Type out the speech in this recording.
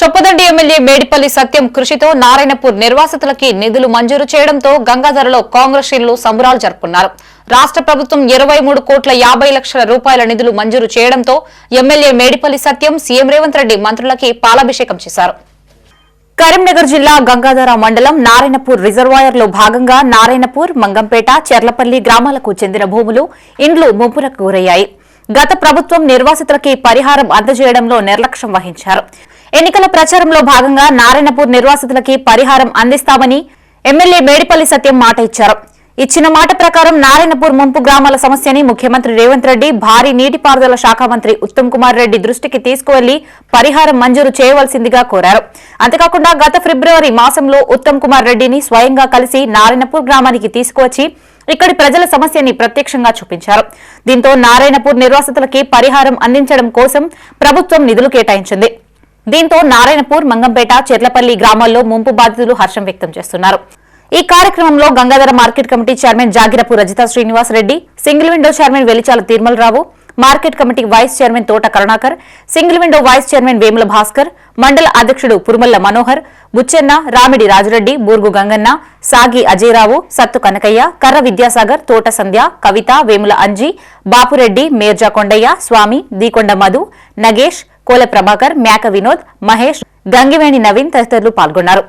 Choppadandi MLA Medipalli సత్యం కృషితో నారాయణపూర్ నిర్వాసితులకి నిధులు మంజూరు చేయడంతో గంగాధరలో కాంగ్రెస్ శ్రేణులు సంబరాలు జరుపుకున్నారు. రాష్ట్ర ప్రభుత్వం ఇరవై మూడు కోట్ల యాభై లక్షల రూపాయల నిధులు మంజూరు చేయడంతో ఎమ్మెల్యే మేడిపల్లి సత్యం సీఎం రేవంత్ రెడ్డి మంత్రులకి పాలాభిషేకం చేశారు. కరీంనగర్ జిల్లా గంగాధర మండలం నారాయణపూర్ రిజర్వాయర్లో భాగంగా నారాయణపూర్ మంగంపేట చెర్లపల్లి గ్రామాలకు చెందిన భూములు ఇండ్లు ముంపులకు గురయ్యాయి. గత ప్రభుత్వం నిర్వాసితులకి పరిహారం అందజేయడంలో నిర్లక్ష్యం వహించారు. ఎన్నికల ప్రచారంలో భాగంగా నారాయణపూర్ నిర్వాసితులకి పరిహారం అందిస్తామని ఎమ్మెల్యే మేడిపల్లి సత్యం మాట ఇచ్చారు. ఇచ్చిన మాట ప్రకారం నారాయణపూర్ ముంపు గ్రామాల సమస్యని ముఖ్యమంత్రి రేవంత్ రెడ్డి భారీ నీటిపారుదల శాఖ మంత్రి ఉత్తమ్ కుమార్ రెడ్డి దృష్టికి తీసుకువెళ్ళి పరిహారం మంజూరు చేయవలసిందిగా కోరారు. అంతేకాకుండా గత ఫిబ్రవరి మాసంలో ఉత్తమ్ కుమార్ రెడ్డిని స్వయంగా కలిసి నారాయణపూర్ గ్రామానికి తీసుకువచ్చి ఇక్కడి ప్రజల సమస్యని ప్రత్యక్షంగా చూపించారు. దీంతో నారాయణపూర్ నిర్వాసితులకి పరిహారం అందించడం కోసం ప్రభుత్వం నిధులు కేటాయించింది. దీంతో నారాయణపూర్ మంగంపేట చెర్లపల్లి గ్రామాల్లో ముంపు బాధితులు హర్షం వ్యక్తం చేస్తున్నారు. ఈ కార్యక్రమంలో Gangadhara market committee chairman Jagirapu Rajitha Srinivas Reddy single window chairman Velichala Tirumalarao market committee vice chairman Thota Karunakar single window vice chairman Vemula Bhaskar మండల అధ్యక్షుడు పురుమల్ల మనోహర్ బుచ్చెన్న రామిడి రాజురెడ్డి బూర్గు గంగన్న సాగి అజయరావు సత్తు కనకయ్య కర్ర విద్యాసాగర్ తోట సంధ్య కవిత వేముల అంజి బాపురెడ్డి మేర్జా కొండయ్య స్వామి దీకొండ మధు నగేష్ కోల ప్రభాకర్ మేక వినోద్ మహేష్ గంగివేణి నవీన్ తదితరులు పాల్గొన్నారు.